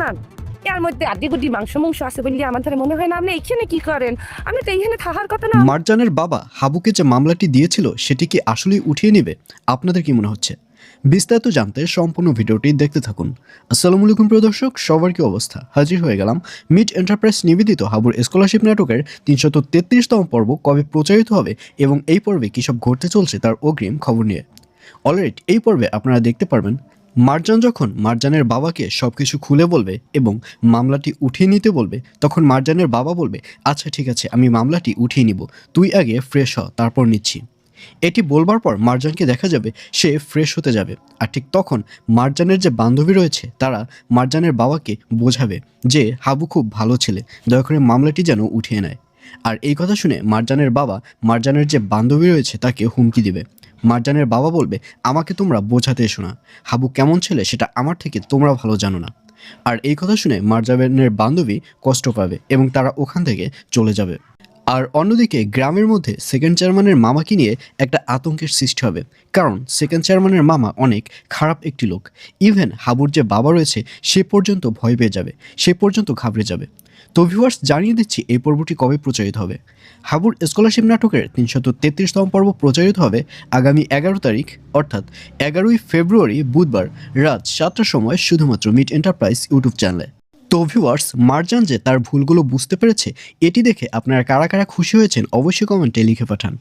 না, এর মধ্যে আদি মাংস মাংস আছে আমার মনে হয় না আপনি এখানে কি করেন? আমি তো থাকার কথা না। মারজানের বাবা হাবুকে যে মামলাটি দিয়েছিল সেটি কি আসলেই উঠিয়ে নেবে? আপনাদের কি মনে হচ্ছে? বিস্তারিত জানতে সম্পূর্ণ ভিডিওটি দেখতে থাকুন। আসসালামু আলাইকুম প্রিয় দর্শক, সবার কি অবস্থা? হাজির হয়ে গেলাম মিড এন্টারপ্রাইজ নিবেদিত হাবুর স্কলারশিপ নাটকের তিনশত তেত্রিশতম পর্ব কবে প্রচারিত হবে এবং এই পর্বে কী সব ঘটতে চলছে তার অগ্রিম খবর নিয়ে। অলরেডি এই পর্বে আপনারা দেখতে পারবেন মারজান যখন মারজানের বাবাকে সব কিছু খুলে বলবে এবং মামলাটি উঠিয়ে নিতে বলবে, তখন মারজানের বাবা বলবে আচ্ছা ঠিক আছে, আমি মামলাটি উঠিয়ে নিব, তুই আগে ফ্রেশ হ, তারপর নিচ্ছি। এটি বলবার পর মারজানকে দেখা যাবে সে ফ্রেশ হতে যাবে। আর ঠিক তখন মারজানের যে বান্ধবী রয়েছে, তারা মারজানের বাবাকে বোঝাবে যে হাবু খুব ভালো ছেলে, দয়া করে মামলাটি যেন উঠিয়ে নেয়। আর এই কথা শুনে মারজানের বাবা মারজানের যে বান্ধবী রয়েছে, তাকে হুমকি দিবে। মারজানের বাবা বলবে, আমাকে তোমরা বোঝাতে এসো না। হাবু কেমন ছেলে সেটা আমার থেকে তোমরা ভালো জানো না। আর এই কথা শুনে মারজানের বান্ধবী কষ্ট পাবে এবং তারা ওখান থেকে চলে যাবে। আর অন্যদিকে গ্রামের মধ্যে সেকেন্ড চেয়ারম্যানের মামাকে নিয়ে একটা আতঙ্কের সৃষ্টি হবে। কারণ সেকেন্ড চেয়ারম্যানের মামা অনেক খারাপ একটি লোক। ইভেন হাবুর যে বাবা রয়েছে, সে পর্যন্ত ভয় পেয়ে যাবে, সে পর্যন্ত ঘাবড়ে যাবে। তো ভিউয়ার্স জানিয়ে দিচ্ছি এই পর্বটি কবে প্রচারিত হবে? হাবুর স্কলারশিপ নাটকের তিনশত তেত্রিশতম পর্ব প্রচারিত হবে আগামী এগারো তারিখ, অর্থাৎ এগারোই ফেব্রুয়ারি বুধবার রাত সাতটার সময় শুধুমাত্র মিট এন্টারপ্রাইজ ইউটিউব চ্যানেলে তো ভিউয়ার্স মার্জান যে তার ভুলগুলো বুঝতে পেরেছে, এটি দেখে আপনারা কারা কারা খুশি হয়েছেন অবশ্যই কমেন্টে লিখে পাঠান।